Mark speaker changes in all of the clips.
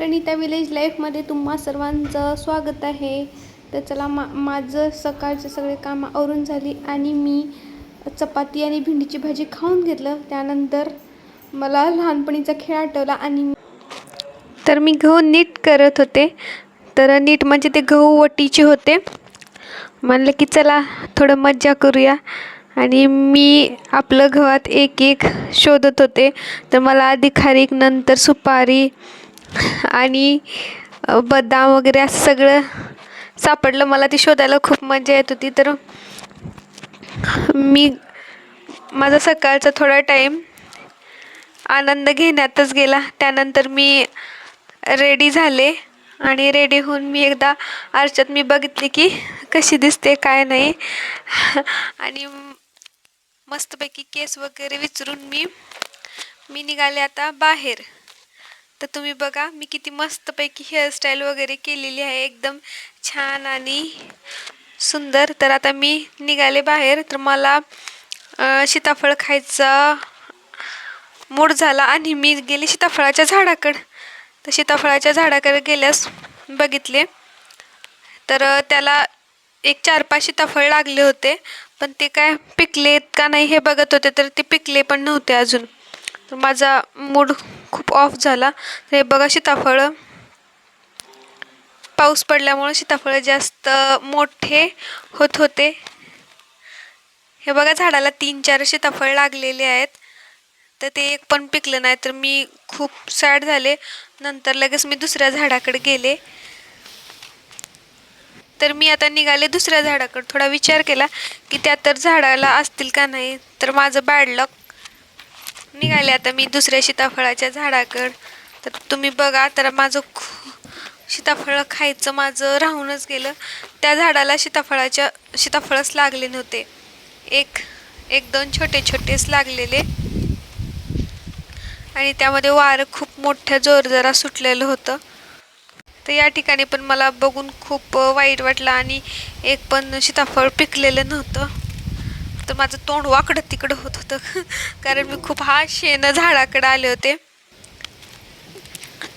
Speaker 1: Pranita village लाईफमध्ये तुम्हा सर्वांचं स्वागत आहे. तर चला मा माझं सकाळचे सगळे कामं आवरून झाली आणि मी चपाती आणि भेंडीची भाजी खाऊन घेतलं. त्यानंतर मला लहानपणीचा खेळ आठवला आणि तर मी गहू नीट करत होते. तर नीट म्हणजे ते गहू वटीचे होते. म्हणलं की चला थोडं मज्जा करूया. आणि मी आपलं गव्हात एक एक शोधत होते. तर मला आधी खारीक नंतर सुपारी आणि बदाम वगैरे असं सगळं सापडलं. मला ते शोधायला खूप मजा येत होती. तर मी माझा सकाळचा थोडा टाईम आनंद घेण्यातच गेला. त्यानंतर मी रेडी झाले आणि रेडी होऊन मी एकदा आरशात मी बघितले की कशी दिसते काय नाही. आणि मस्तपैकी केस वगैरे विचारून मी मी निघाले आता बाहेर. तर तुम्ही बघा मी किती मस्तपैकी हेअरस्टाईल वगैरे केलेली आहे. एकदम छान आणि सुंदर. तर आता मी निघाले बाहेर. तर मला सीताफळ खायचा मूड झाला आणि मी गेले सीताफळाच्या झाडाकडं. तर सीताफळाच्या झाडाकडे गेल्यास बघितले. तर त्याला एक चार पाच सीताफळ लागले होते. पण ते काय पिकलेत का नाही हे बघत होते. तर ते पिकले पण नव्हते अजून. तर माझा मूड खूप ऑफ झाला. तर हे बघा सीताफळ. पाऊस पडल्यामुळं सीताफळ जास्त मोठे होत होते. हे बघा झाडाला तीन चार सीताफळ लागलेले आहेत. तर ते एक पण पिकलं नाही तर मी खूप सॅड झाले. नंतर लगेच मी दुसऱ्या झाडाकडे गेले. तर मी आता निघाले दुसऱ्या झाडाकडे. थोडा विचार केला की त्या तर झाडाला असतील का नाही तर माझं बॅड लक निघाले. आता मी दुसऱ्या सीताफळाच्या झाडाकडं. तर तुम्ही बघा तर माझं खू सीताफळ खायचं माझं राहूनच गेलं. त्या झाडाला सीताफळाच्या सीताफळच लागले नव्हते. एक एक दोन छोटे छोटेच लागलेले. आणि त्यामध्ये वारं खूप मोठ्या जोरजरा सुटलेलं होतं. तर या ठिकाणी पण मला बघून खूप वाईट वाटलं आणि एक पण सीताफळ पिकलेलं नव्हतं. तर माझं तोंड वाकडं तिकडं होत होतं. कारण मी खूप हा शेण झाडाकडे आले होते.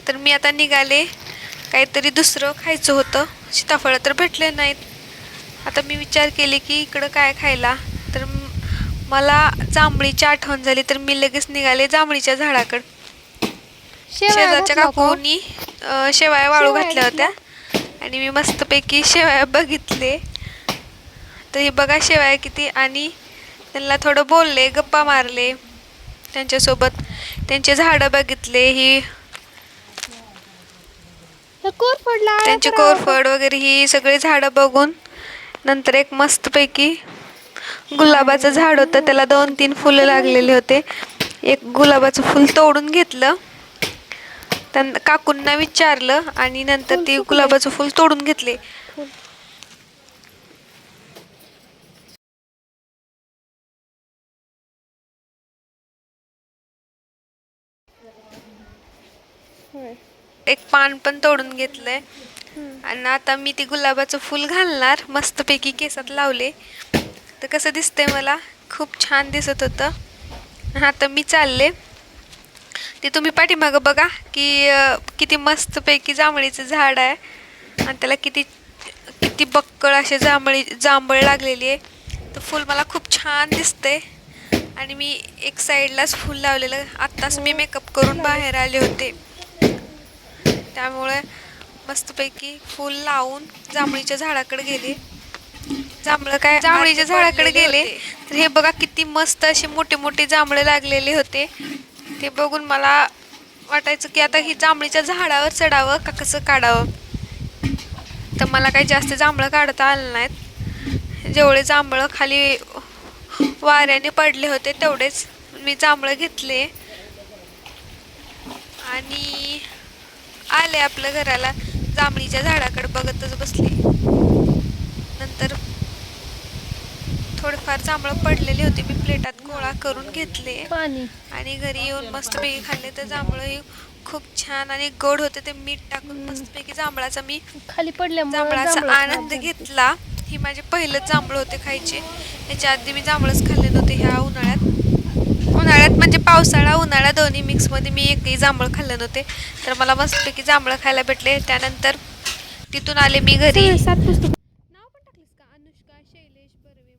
Speaker 1: तर मी आता निघाले. काहीतरी दुसरं खायचं होतं. सीताफळं तर भेटले नाहीत. आता मी विचार केले की इकडं काय खायला. तर मला जांभळीची आठवण झाली तर मी लगेच निघाले जांभळीच्या झाडाकडं. शेजारच्या काकूनी शेवाया वाळू घातल्या होत्या. आणि मी मस्तपैकी शेवाया बघितले. तर हे बघा शेवाया किती आणि त्यांना थोडं बोलले गप्पा मारले. त्यांच्यासोबत त्यांचे झाडं बघितले ही त्यांची कोरफड वगैरे ही सगळी झाडं बघून नंतर एक मस्तपैकी गुलाबाचं झाड होतं. त्याला दोन तीन फुलं लागलेले होते. एक गुलाबाचं फुल तोडून घेतलं. त्यांना काकूंना विचारलं आणि नंतर ते. गुलाबाचं फुल तोडून घेतले. एक पान पण तोडून घेतलंय. आणि आता मी ती गुलाबाचं फुल घालणार मस्तपैकी केसात लावले. तर कसं दिसतंय मला? खूप छान दिसत होतं. आता मी चालले. ते तुम्ही पाठीमागं बघा की किती मस्तपैकी जांभळीचं झाड आहे. आणि त्याला किती किती बक्कळ असे जांभळी जांभळ लागलेली आहे. तर फुल मला खूप छान दिसतंय. आणि मी एक साईडलाच फुल लावलेलं. आत्ताच मी मेकअप करून बाहेर आले होते. त्यामुळे मस्तपैकी फुल लावून जांभळीच्या झाडाकडे गेले. जांभळं काय जांभळीच्या झाडाकडे गेले. तर हे बघा किती मस्त असे मोठे मोठे जांभळे लागलेले होते. ते बघून मला वाटायचं की आता ही जांभळीच्या झाडावर चढावं का कसं काढावं? तर मला काही जास्त जांभळं काढता आलं नाहीत. जेवढे जांभळं खाली वाऱ्याने पडले होते तेवढेच मी जांभळं घेतले. आणि आले आपल्या घराला जांभळीच्या झाडाकडे बघतच बसले. नंतर थोडेफार जांभळं पडलेले होते मी प्लेटात गोळा करून घेतले. आणि घरी येऊन मस्तपैकी खाल्ले. तर जांभळं हे खूप छान आणि गोड होते ते मीठ टाकून मस्तपैकी जांभळाचा मी
Speaker 2: खाली पडल्यामुळे
Speaker 1: जांभळाचा
Speaker 2: जांभळं
Speaker 1: आनंद. घेतला. ही माझे पहिलंच जांभळं होते खायचे. याच्या आधी मी जांभळच खाल्ले नव्हते ह्या उन्हाळ्यात. म्हणजे पावसाळा उन्हाळा दोन्ही मिक्समध्ये मी एकही जांभळ खाल्लं नव्हते. तर मला मस्तपैकी जांभळं खायला भेटले. त्यानंतर तिथून आले मी घरी.
Speaker 2: सगळे सात पुस्तक. नाव पण टाकलीस का? अनुष्का शैलेश बर्वे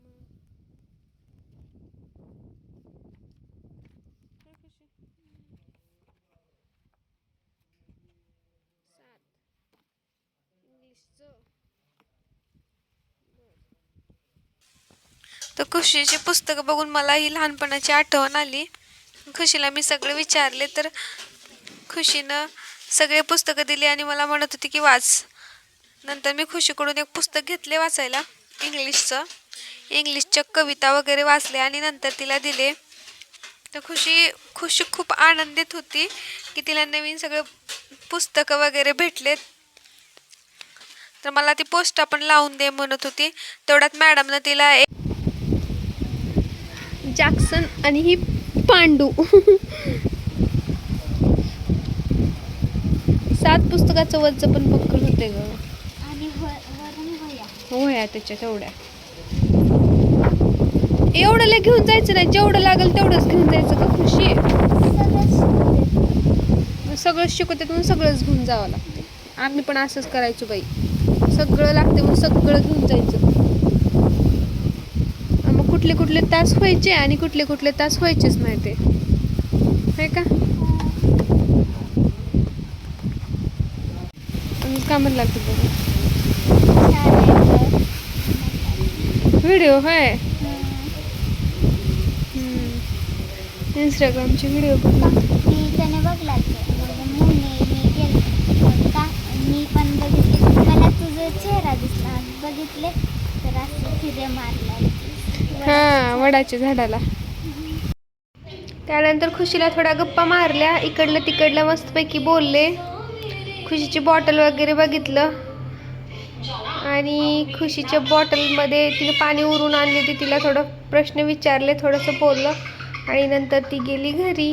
Speaker 1: तर खुशीची पुस्तकं बघून मला ही लहानपणाची आठवण आली. खुशीला मी सगळे विचारले तर खुशीनं सगळे पुस्तकं दिली आणि मला म्हणत होती की वाच. नंतर मी खुशीकडून एक पुस्तक घेतले वाचायला इंग्लिशचं. इंग्लिशच्या कविता वगैरे वाचले आणि नंतर तिला दिले. तर खुशी खुशी खूप आनंदित होती की तिला नवीन सगळे पुस्तकं वगैरे भेटलेत. तर मला ती पोस्ट आपण लावून दे म्हणत होती. तेवढ्यात मॅडमनं तिला एक
Speaker 2: जॅक्सन आणि ही पांडू. सात पुस्तकाचं वजन पण पक्कल होते ग. होया त्याच्या तेवढ्या. एवढं लय घेऊन जायचं नाही. जेवढं लागेल तेवढंच घेऊन जायचं का खुशी. मग सगळं शिकवते म्हणून सगळंच घेऊन जावं लागते आम्ही पण असंच करायचो बाई. सगळं लागते मग सगळं घेऊन जायचं. कुठले कुठले तास व्हायचे आणि कुठले कुठले तास व्हायचेच माहिती आहे. का? आणि का म्हणलं लागते व्हिडिओ होय? इंस्टाग्रामचे व्हिडिओ पण
Speaker 3: मी त्याने बघला मी का मी पण बघितले म्हणजे मला तुझा चेहरा दिसला बघितले तर असं फिरे मारला
Speaker 2: हां वडाच्या झाडाला. त्यानंतर खुशीला थोड्या गप्पा मारल्या. इकडलं तिकडलं मस्तपैकी बोलले. खुशीची बॉटल वगैरे बघितलं. आणि खुशीच्या बॉटलमध्ये तिने पाणी उरून आणले ते तिला थोडं प्रश्न विचारले थोडंसं बोललं. आणि नंतर ती गेली घरी.